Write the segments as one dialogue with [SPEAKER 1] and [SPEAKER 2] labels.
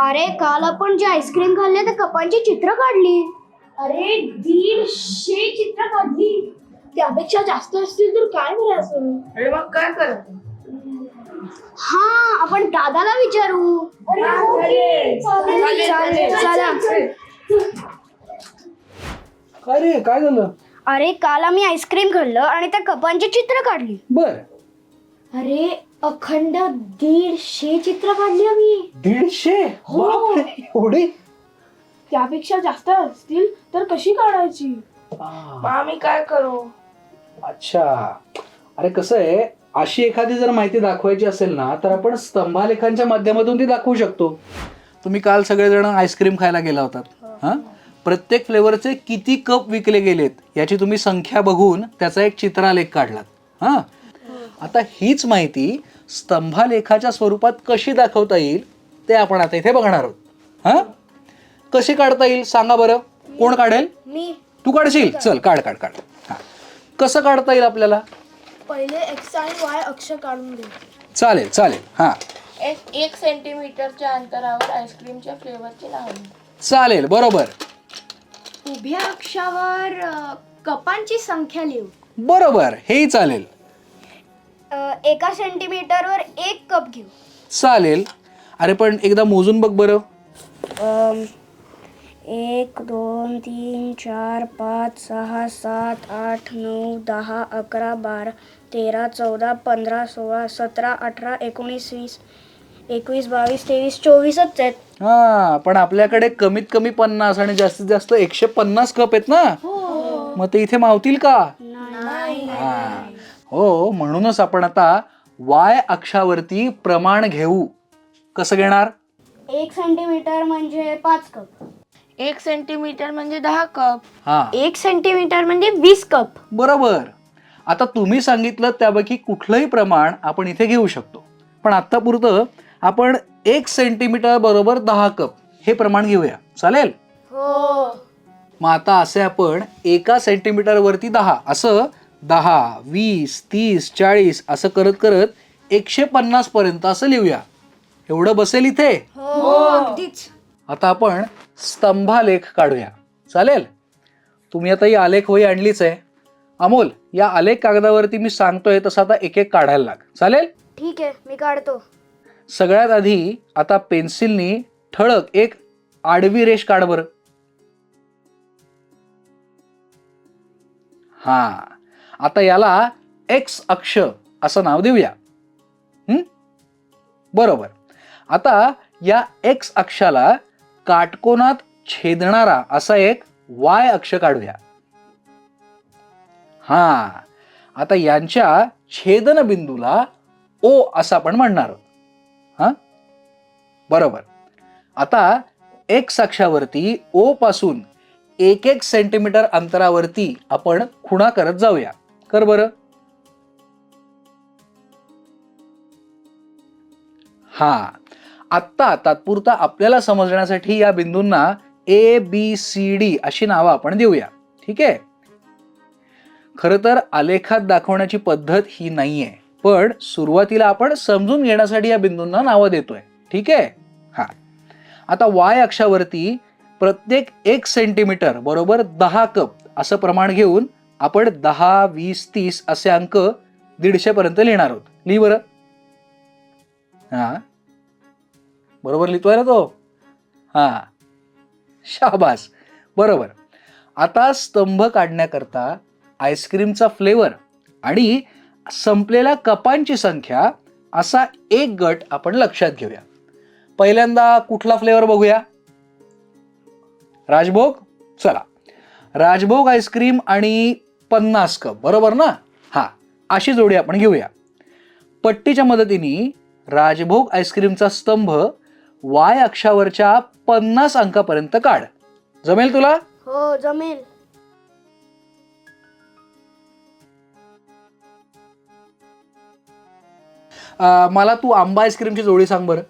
[SPEAKER 1] अरे काल आपण जे आईस्क्रीम खाल्ले त्या कपांची चित्र काढली.
[SPEAKER 2] अरे दीडशे चित्र काढली. त्यापेक्षा जास्त असतील तर काय करायचं
[SPEAKER 3] अरे मग काय कर?
[SPEAKER 1] हा आपण दादाला विचारू.
[SPEAKER 2] अरे हो
[SPEAKER 4] रे काय झालं?
[SPEAKER 1] अरे काल आम्ही आईस्क्रीम खाल्लं आणि त्या कपांची चित्र काढली.
[SPEAKER 4] बर.
[SPEAKER 2] अरे अखंड दीडशे चित्र काढली आम्ही.
[SPEAKER 4] दीडशे?
[SPEAKER 2] हो.
[SPEAKER 4] बापरे, एवढे?
[SPEAKER 2] त्यापेक्षा जास्त असतील तर कशी काढायची?
[SPEAKER 3] मग आम्ही काय करू?
[SPEAKER 4] अच्छा. अरे कसं आहे अशी एखादी जर माहिती दाखवायची असेल ना तर आपण स्तंभालेखांच्या माध्यमातून ती दाखवू शकतो. तुम्ही काल सगळेजण आईस्क्रीम खायला गेला होतात. हा? प्रत्येक फ्लेवरचे किती कप विकले गेलेत याची तुम्ही संख्या बघून त्याचा एक चित्रालेख काढलात. हा? आता हीच माहिती स्तंभालेखाच्या स्वरूपात कशी दाखवता येईल ते आपण आता इथे बघणार आहोत. हा? कशी काढता येईल सांगा बरं. कोण काढेल?
[SPEAKER 1] मी.
[SPEAKER 4] तू काढशील? चल काढ काढ काढ. हा. कसं काढता येईल आपल्याला?
[SPEAKER 2] पहिले एक्स आणि वाय अक्ष काढून घे
[SPEAKER 4] चालेल चालेल. हा.
[SPEAKER 3] एक एक सेंटीमीटरच्या अंतरावर आईस्क्रीमच्या फ्लेवरची नावे
[SPEAKER 4] चालेल बरोबर.
[SPEAKER 1] उभ्या अक्षावर अ, कपांची संख्या लिहू.
[SPEAKER 4] बरोबर हेही चालेल.
[SPEAKER 1] अ, एका सेंटीमीटरवर एक कप घेऊ.
[SPEAKER 4] चालेल. अरे पण एकदा मोजून बघ बरं.
[SPEAKER 1] अम, एक दोन तीन चार पाच सहा सात आठ नऊ दहा अकरा बारा तेरा चौदा पंधरा सोळा सतरा अठरा एकोणीस वीस एकवीस बावीस तेवीस चोवीसच आहेत.
[SPEAKER 4] हा पण आपल्याकडे कमीत कमी पन्नास आणि जास्तीत जास्त एकशे पन्नास कप आहेत ना? मग ते इथे मावतील का? हा म्हणूनच आपण आता वाय अक्षावरती प्रमाण घेऊ. कसं घेणार?
[SPEAKER 1] एक सेंटीमीटर म्हणजे पाच कप
[SPEAKER 3] एक सेंटीमीटर म्हणजे दहा कप
[SPEAKER 4] हा.
[SPEAKER 1] एक सेंटीमीटर म्हणजे वीस कप
[SPEAKER 4] बरोबर. आता तुम्ही सांगितलं त्यापैकी कुठलंही प्रमाण आपण इथे घेऊ शकतो. पण आत्तापुरतं आपण एक सेंटीमीटर बरोबर दहा कप हे प्रमाण घेऊया. चालेल?
[SPEAKER 1] हो.
[SPEAKER 4] मग आता असे आपण एका सेंटीमीटर वरती दहा असं दहा वीस तीस चाळीस असं करत करत एकशे पन्नास पर्यंत असं लिहूया. एवढं बसेल इथे?
[SPEAKER 1] हो अगदीच.
[SPEAKER 4] आता आपण स्तंभालेख काढूया. चालेल? तुम्ही आता ही आलेख वही आणलीच आहे. अमोल या आलेख कागदावरती मी सांगतोय तसं आता एक एक काढायला लाग. चालेल?
[SPEAKER 1] ठीक आहे मी काढतो.
[SPEAKER 4] सगळ्यात आधी आता पेन्सिलनी ठळक एक आडवी रेष काढ बरं. हा. आता याला एक्स अक्ष असं नाव देऊया. बरोबर. आता या एक्स अक्षाला काटकोनात छेदणारा असा एक वाय अक्ष काढूया. हा. आता यांच्या छेदन बिंदूला ओ असं आपण म्हणणार. हा? बरोबर. आता एक्स अक्षावरती ओ पासून एक एक सेंटीमीटर अंतरावरती आपण खुणा करत जाऊया. कर बरं. हा. आत्ता तात्पुरता आपल्याला समजण्यासाठी या बिंदूंना ए बी सी डी अशी नावं आपण देऊया. ठीक आहे? खरं तर आलेखात दाखवण्याची पद्धत ही नाहीये. पण सुरुवातीला आपण समजून घेण्यासाठी या बिंदूंना नावं देतोय. ठीक आहे? हा. आता वाय अक्षावरती प्रत्येक एक सेंटीमीटर बरोबर दहा कप असं प्रमाण घेऊन आपण दहा वीस तीस असे अंक दीडशे पर्यंत लिहिणार आहोत. लिही बरं. हा. बरोबर लिहितोय ना तो? हा. शाबास. बरोबर. आता स्तंभ काढण्याकरता आईस्क्रीमचा फ्लेवर आणि संपलेल्या कपांची संख्या असा एक गट आपण लक्षात घेऊया. पहिल्यांदा कुठला फ्लेवर बघूया? राजभोग? चला. राजभोग आईस्क्रीम आणि पन्नास कप बरोबर ना? हा अशी जोडी आपण घेऊया. पट्टीच्या मदतीने राजभोग आईस्क्रीमचा स्तंभ वाय अक्षावरच्या पन्नास अंकापर्यंत काढ. जमेल तुला?
[SPEAKER 1] हो जमेल.
[SPEAKER 4] अं, मला तू आंबा आईस्क्रीमची जोडी सांग बरं.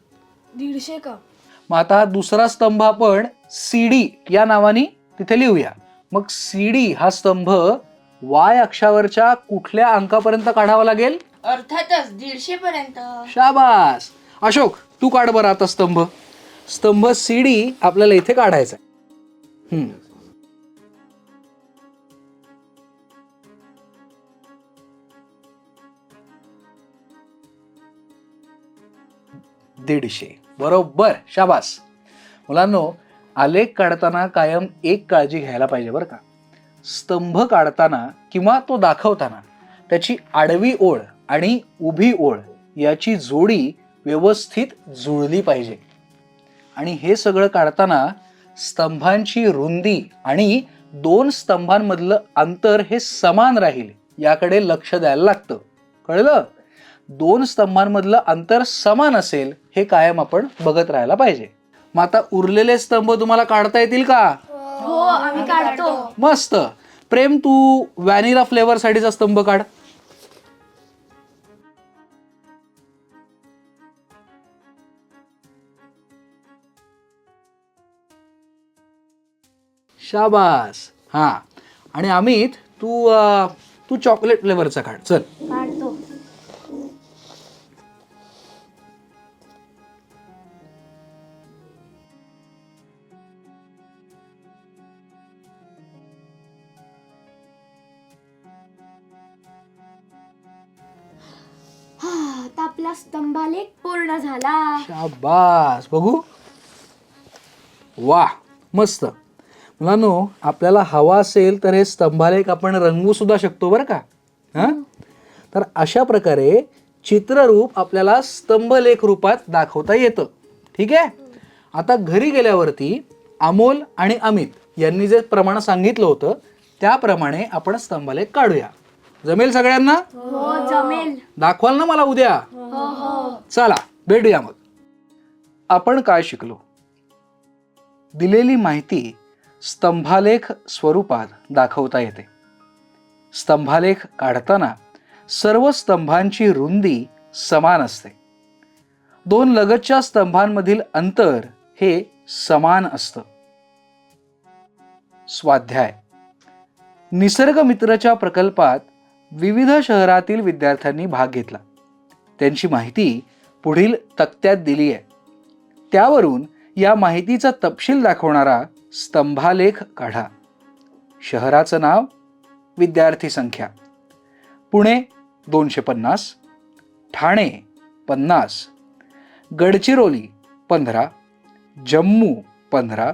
[SPEAKER 2] दीडशे का?
[SPEAKER 4] मग आता हा दुसरा स्तंभ आपण सीडी या नावाने तिथे लिहूया. मग सीडी हा स्तंभ वाय अक्षावरच्या कुठल्या अंकापर्यंत काढावा लागेल?
[SPEAKER 3] अर्थातच दीडशे पर्यंत.
[SPEAKER 4] शाबास. अशोक तू काढ बरं आता स्तंभ. स्तंभ सी डी आपल्याला इथे काढायचा आहे. हम्म. दीडशे. बरोबर. शाबास. मुलांनो आलेख काढताना कायम एक काळजी घ्यायला पाहिजे बरं का? स्तंभ काढताना किंवा तो दाखवताना त्याची आडवी ओळ आणि उभी ओळ याची जोडी व्यवस्थित जुळली पाहिजे. आणि हे सगळं काढताना स्तंभांची रुंदी आणि दोन स्तंभांमधलं अंतर हे समान राहील याकडे लक्ष द्यायला लागतं. कळलं? दोन स्तंभांमधलं अंतर समान असेल हे कायम आपण बघत राहायला पाहिजे. मग आता उरलेले स्तंभ तुम्हाला काढता येतील का?
[SPEAKER 2] आम्ही काढतो.
[SPEAKER 4] मस्त. प्रेम तू व्हॅनिला फ्लेवर साठीचा स्तंभ काढ. शाबास. हा. आणि अमित तू अं, तू चॉकलेट फ्लेवरचा काढ. चल.
[SPEAKER 2] आपला स्तंभालेख पूर्ण झाला.
[SPEAKER 4] शाबास. बघू. वा मस्त. मुलांनो आपल्याला हवा असेल तर हे स्तंभालेख आपण रंगवू सुद्धा शकतो बरं का? हां? तर अशा प्रकारे चित्ररूप आपल्याला स्तंभलेख रूपात दाखवता येतं. ठीक आहे? आता घरी गेल्यावरती अमोल आणि अमित यांनी जे प्रमाण सांगितलं होतं त्याप्रमाणे आपण स्तंभलेख काढूया. जमेल सगळ्यांना?
[SPEAKER 2] हो जमेल.
[SPEAKER 4] दाखवाल ना मला उद्या. हो हो.
[SPEAKER 2] हो, हो.
[SPEAKER 4] चला भेटूया मग. आपण काय शिकलो? दिलेली माहिती स्तंभालेख स्वरूपात दाखवता येते. स्तंभालेख काढताना सर्व स्तंभांची रुंदी समान असते. दोन लगतच्या स्तंभांमधील अंतर हे समान असतं. स्वाध्याय. निसर्ग मित्रच्या प्रकल्पात विविध शहरातील विद्यार्थ्यांनी भाग घेतला. त्यांची माहिती पुढील तक्त्यात दिली आहे. त्यावरून या माहितीचा तपशील दाखवणारा स्तंभालेख काढा. शहराचं नाव विद्यार्थी संख्या. पुणे दोनशे पन्नास. ठाणे पन्नास. गडचिरोली पंधरा. जम्मू पंधरा.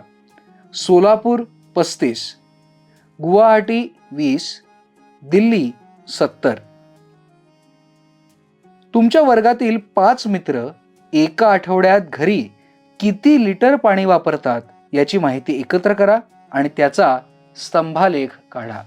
[SPEAKER 4] सोलापूर पस्तीस. गुवाहाटी वीस. दिल्ली सत्तर. तुमच्या वर्गातील पाच मित्र एका आठवड्यात घरी किती लिटर पाणी वापरतात याची माहिती एकत्र करा आणि त्याचा स्तंभालेख काढा.